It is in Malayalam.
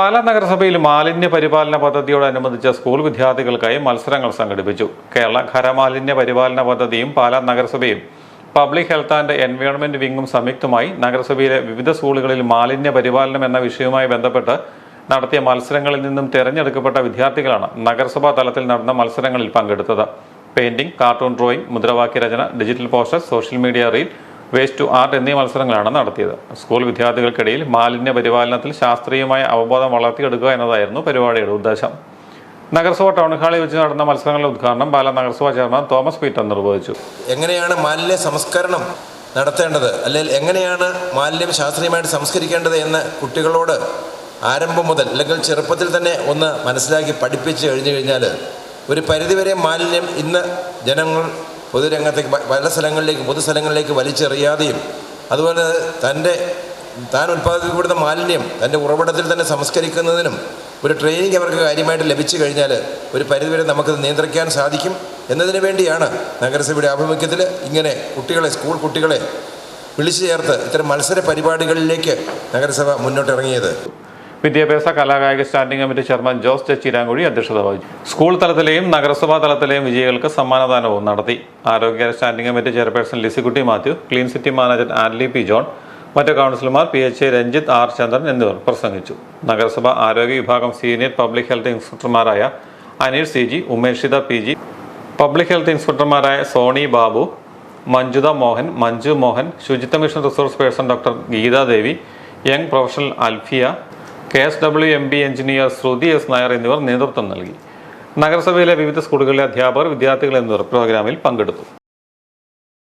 പാലാ നഗരസഭയിൽ മാലിന്യ പരിപാലന പദ്ധതിയോടനുബന്ധിച്ച് സ്കൂൾ വിദ്യാർത്ഥികൾക്കായി മത്സരങ്ങൾ സംഘടിപ്പിച്ചു. കേരള ഖരമാലിന്യ പരിപാലന പദ്ധതിയും പാലാ നഗരസഭയും പബ്ലിക് ഹെൽത്ത് ആൻഡ് എൻവയോൺമെന്റ് വിങ്ങും സംയുക്തമായി നഗരസഭയിലെ വിവിധ സ്കൂളുകളിൽ മാലിന്യ പരിപാലനം എന്ന വിഷയവുമായി ബന്ധപ്പെട്ട് നടത്തിയ മത്സരങ്ങളിൽ നിന്നും തിരഞ്ഞെടുക്കപ്പെട്ട വിദ്യാർത്ഥികളാണ് നഗരസഭാ തലത്തിൽ നടന്ന മത്സരങ്ങളിൽ പങ്കെടുത്തത്. പെയിന്റിംഗ് കാർട്ടൂൺ ഡ്രോയിങ് മുദ്രാവാക്യ രചന digital poster social media reel waste to art എന്നീ മത്സരങ്ങളാണ് നടത്തിയത്. സ്കൂൾ വിദ്യാർത്ഥികൾക്കിടയിൽ മാലിന്യ പരിപാലനത്തിൽ ശാസ്ത്രീയമായ അവബോധം വളർത്തിയെടുക്കുക എന്നതായിരുന്നു പരിപാടിയുടെ ഉദ്ദേശം. നഗരസഭ ടൗൺ ഹാളിൽ വെച്ച് നടന്ന മത്സരങ്ങളുടെ ഉദ്ഘാടനം പാലാ നഗരസഭാ ചെയർമാൻ തോമസ് പീറ്റർ നിർവഹിച്ചു. എങ്ങനെയാണ് മാലിന്യ സംസ്കരണം നടത്തേണ്ടത്? അല്ലെങ്കിൽ എങ്ങനെയാണ് മാലിന്യം ശാസ്ത്രീയമായിട്ട് സംസ്കരിക്കേണ്ടത് എന്ന് കുട്ടികളോട് ആരംഭം മുതൽ അല്ലെങ്കിൽ ചെറുപ്പത്തിൽ തന്നെ ഒന്ന് മനസ്സിലാക്കി പഠിപ്പിച്ച് കഴിഞ്ഞു കഴിഞ്ഞാൽ ഒരു പരിധിവരെ മാലിന്യം ഇന്ന് ജനങ്ങൾ പൊതുരംഗത്തേക്ക് പല സ്ഥലങ്ങളിലേക്ക് പൊതുസ്ഥലങ്ങളിലേക്ക് വലിച്ചെറിയാതെയും അതുപോലെ തന്റെ താൻ ഉൽപ്പാദിപ്പിക്കപ്പെടുന്ന മാലിന്യം തന്റെ ഉറവിടത്തിൽ തന്നെ സംസ്കരിക്കുന്നതിനും ഒരു ട്രെയിനിങ് അവർക്ക് കാര്യമായിട്ട് ലഭിച്ചു കഴിഞ്ഞാൽ ഒരു പരിധിവരെ നമുക്കത് നിയന്ത്രിക്കാൻ സാധിക്കും എന്നതിന് വേണ്ടിയാണ് നഗരസഭയുടെ ആഭിമുഖ്യത്തിൽ ഇങ്ങനെ കുട്ടികളെ സ്കൂൾ കുട്ടികളെ വിളിച്ചു ചേർത്ത് ഇത്തരം മത്സര പരിപാടികളിലേക്ക് നഗരസഭ മുന്നോട്ടിറങ്ങിയത്. വിദ്യാഭ്യാസ കലാകായിക standing committee chairman Jose Chachiramkuzhi അധ്യക്ഷത വഹിച്ചു. സ്കൂൾ തലത്തിലെയും നഗരസഭാ തലത്തിലെയും വിജയികൾക്ക് സമ്മാനദാനവും നടത്തി. ആരോഗ്യ standing committee chairperson Lisykutty Mathew clean city manager Anly P John മറ്റ് കൗൺസിലർമാർ P H A Ranjith R Chandran എന്നിവർ പ്രസംഗിച്ചു. നഗരസഭ ആരോഗ്യ വിഭാഗം senior public health ഇൻസ്പെക്ടർമാരായ Anil C G Umeshitha P G public health ഇൻസ്പെക്ടർമാരായ Sony Babu Manjutha Mohan Manju Mohan ശുചിത്വ mission resource person doctor Geethadevi young professional Alfiya K S W M B engineer Sruthi S Nair എന്നിവർ നേതൃത്വം നൽകി. നഗരസഭയിലെ വിവിധ സ്കൂളുകളിലെ അധ്യാപകർ വിദ്യാർത്ഥികൾ എന്നിവർ പ്രോഗ്രാമിൽ പങ്കെടുത്തു.